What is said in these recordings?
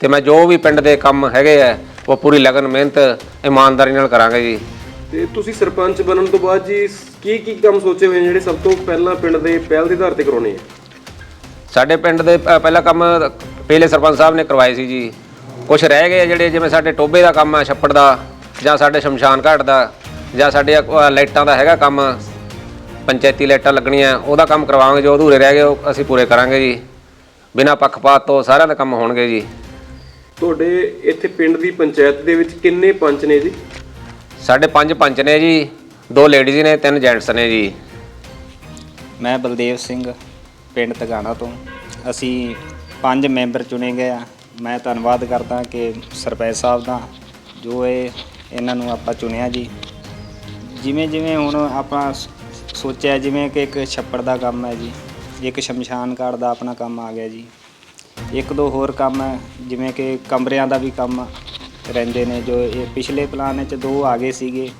ਤੇ ਮੈਂ ਜੋ ਵੀ ਪਿੰਡ ਦੇ ਕੰਮ ਹੈਗੇ ਆ ਉਹ ਪੂਰੀ ਲਗਨ ਮਿਹਨਤ ਇਮਾਨਦਾਰੀ ਨਾਲ ਕਰਾਂਗੇ ਜੀ। ਤੇ ਤੁਸੀਂ ਸਰਪੰਚ ਬਣਨ ਤੋਂ ਬਾਅਦ ਜੀ ਕੀ ਕੀ ਕੰਮ ਸੋਚੇ ਹੋਏ ਨੇ ਜਿਹੜੇ ਸਭ ਤੋਂ ਪਹਿਲਾਂ ਪਿੰਡ ਦੇ ਪਹਿਲ ਦੇ ਆਧਾਰ ਤੇ ਕਰਾਉਣੇ ਆ? ਸਾਡੇ ਪਿੰਡ ਦੇ ਪ- ਪਹਿਲਾ ਕੰਮ ਪਹਿਲੇ ਸਰਪੰਚ ਸਾਹਿਬ ਨੇ ਕਰਵਾਏ ਸੀ ਜੀ। ਕੁਝ ਰਹਿ ਗਏ ਆ ਜਿਹੜੇ ਜਿਵੇਂ ਸਾਡੇ ਟੋਬੇ ਦਾ ਕੰਮ ਹੈ ਛੱਪੜ ਦਾ ਜਾਂ ਸਾਡੇ ਸ਼ਮਸ਼ਾਨ ਘਾਟ ਦਾ ਜਾਂ ਸਾਡੇ ਲਾਈਟਾਂ ਦਾ ਹੈਗਾ ਕੰਮ। ਪੰਚਾਇਤੀ ਲਾਈਟਾਂ ਲੱਗਣੀਆਂ ਉਹਦਾ ਕੰਮ ਕਰਵਾਵਾਂਗੇ ਜੋ ਅਧੂਰੇ ਰਹਿ ਗਏ ਉਹ ਅਸੀਂ ਪੂਰੇ ਕਰਾਂਗੇ ਜੀ। ਬਿਨਾਂ ਪੱਖਪਾਤ ਤੋਂ ਸਾਰਿਆਂ ਦੇ ਕੰਮ ਹੋਣਗੇ ਜੀ। ਤੁਹਾਡੇ ਇੱਥੇ ਪਿੰਡ ਦੀ ਪੰਚਾਇਤ ਦੇ ਵਿੱਚ ਕਿੰਨੇ ਪੰਚ ਨੇ ਜੀ? ਸਾਡੇ ਪੰਜ ਪੰਚ ਨੇ ਜੀ। ਦੋ ਲੇਡੀਜ਼ ਨੇ ਤਿੰਨ ਜੈਂਟਸ ਨੇ ਜੀ। ਮੈਂ ਬਲਦੇਵ ਸਿੰਘ ਪਿੰਡ ਤਗਾਣਾ ਤੋਂ। ਅਸੀਂ ਪੰਜ ਮੈਂਬਰ ਚੁਣੇ ਗਏ ਆ। ਮੈਂ ਧੰਨਵਾਦ ਕਰਦਾ ਕਿ ਸਰਪੰਚ ਸਾਹਿਬ ਦਾ ਜੋ ਇਹ ਇਹਨਾਂ ਨੂੰ ਆਪਾਂ ਚੁਣਿਆ ਜੀ। ਜਿਵੇਂ ਜਿਵੇਂ ਹੁਣ ਆਪਾਂ ਸੋਚਿਆ ਜਿਵੇਂ ਕਿ ਇੱਕ ਛੱਪੜ ਦਾ ਕੰਮ ਹੈ ਜੀ। ਇੱਕ ਸ਼ਮਸ਼ਾਨ ਘਾਟ ਦਾ ਆਪਣਾ ਕੰਮ ਆ ਗਿਆ ਜੀ। ਇੱਕ ਦੋ ਹੋਰ ਕੰਮ ਹੈ, ਜਿਵੇਂ ਕਿ ਕਮਰਿਆਂ ਦਾ ਵੀ ਕੰਮ ਰਹਿੰਦੇ ਨੇ, ਜੋ ਇਹ ਪਿਛਲੇ ਪਲਾਨ ਵਿੱਚ ਦੋ ਆ ਗਏ ਸੀਗੇ,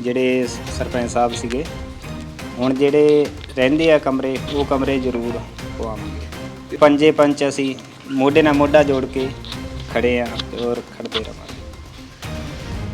ਜਿਹੜੇ ਸਰਪੰਚ ਸਾਹਿਬ ਸੀਗੇ। ਹੁਣ ਜਿਹੜੇ ਰਹਿੰਦੇ ਆ ਕਮਰੇ, ਉਹ ਕਮਰੇ ਜ਼ਰੂਰ ਪਵਾਵਾਂਗੇ। ਪੰਜੇ ਪੰਚ ਅਸੀਂ ਮੋਢੇ ਨਾਲ ਮੋਢਾ ਜੋੜ ਕੇ ਖੜੇ ਆ ਔਰ ਖੜਦੇ ਰਵਾਂਗੇ।